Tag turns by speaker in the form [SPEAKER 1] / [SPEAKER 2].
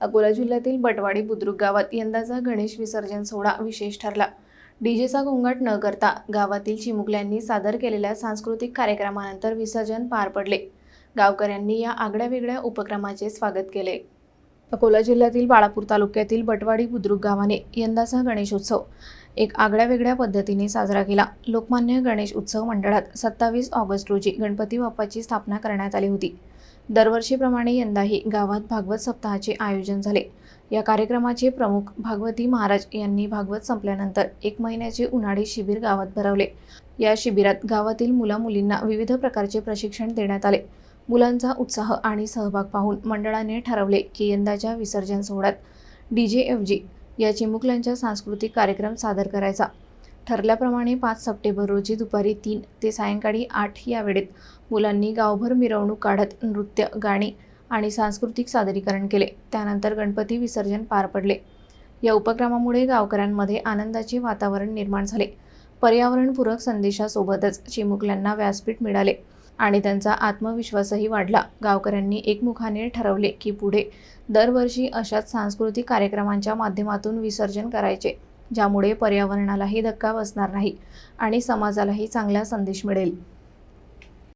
[SPEAKER 1] अकोला जिल्ह्यातील बटवाडी बुद्रुक गावात यंदाचा गणेश विसर्जन सोहळा विशेष ठरला. डीजेचा गोंगाट न करता गावातील चिमुकल्यांनी सादर केलेल्या सांस्कृतिक कार्यक्रमानंतर विसर्जन पार पडले. गावकऱ्यांनी या आगळ्या वेगळ्या उपक्रमाचे स्वागत केले. अकोला जिल्ह्यातील बाळापूर तालुक्यातील बटवाडी बुद्रुक गावाने यंदाचा गणेशोत्सव एक आगळ्या वेगळ्या पद्धतीने साजरा केला. लोकमान्य गणेश उत्सव मंडळात सत्तावीस ऑगस्ट रोजी गणपती बाप्पाची स्थापना करण्यात आली होती. दरवर्षीप्रमाणे यंदाही गावात भागवत सप्ताहाचे आयोजन झाले. या कार्यक्रमाचे प्रमुख भागवती महाराज यांनी भागवत संपल्यानंतर एक महिन्याचे उन्हाळी शिबिर गावात भरवले. या शिबिरात गावातील मुला मुलींना विविध प्रकारचे प्रशिक्षण देण्यात आले. मुलांचा उत्साह आणि सहभाग पाहून मंडळाने ठरवले की यंदाच्या विसर्जन सोहळ्यात डी जे एफ जी या चिमुकल्यांचा सांस्कृतिक कार्यक्रम सादर करायचा. ठरल्याप्रमाणे पाच सप्टेंबर रोजी दुपारी तीन ते सायंकाळी आठ या वेळेत मुलांनी गावभर मिरवणूक काढत नृत्य गाणी आणि सांस्कृतिक सादरीकरण केले. त्यानंतर गणपती विसर्जन पार पडले. या उपक्रमामुळे गावकऱ्यांमध्ये आनंदाचे वातावरण निर्माण झाले. पर्यावरणपूरक संदेशासोबतच चिमुकल्यांना व्यासपीठ मिळाले आणि त्यांचा आत्मविश्वासही वाढला. गावकऱ्यांनी एकमुखाने ठरवले की पुढे दरवर्षी अशाच सांस्कृतिक कार्यक्रमांच्या माध्यमातून विसर्जन करायचे. ज्यामुळे पर्यावरणालाही धक्का बसणार नाही आणि समाजालाही चांगला संदेश मिळेल.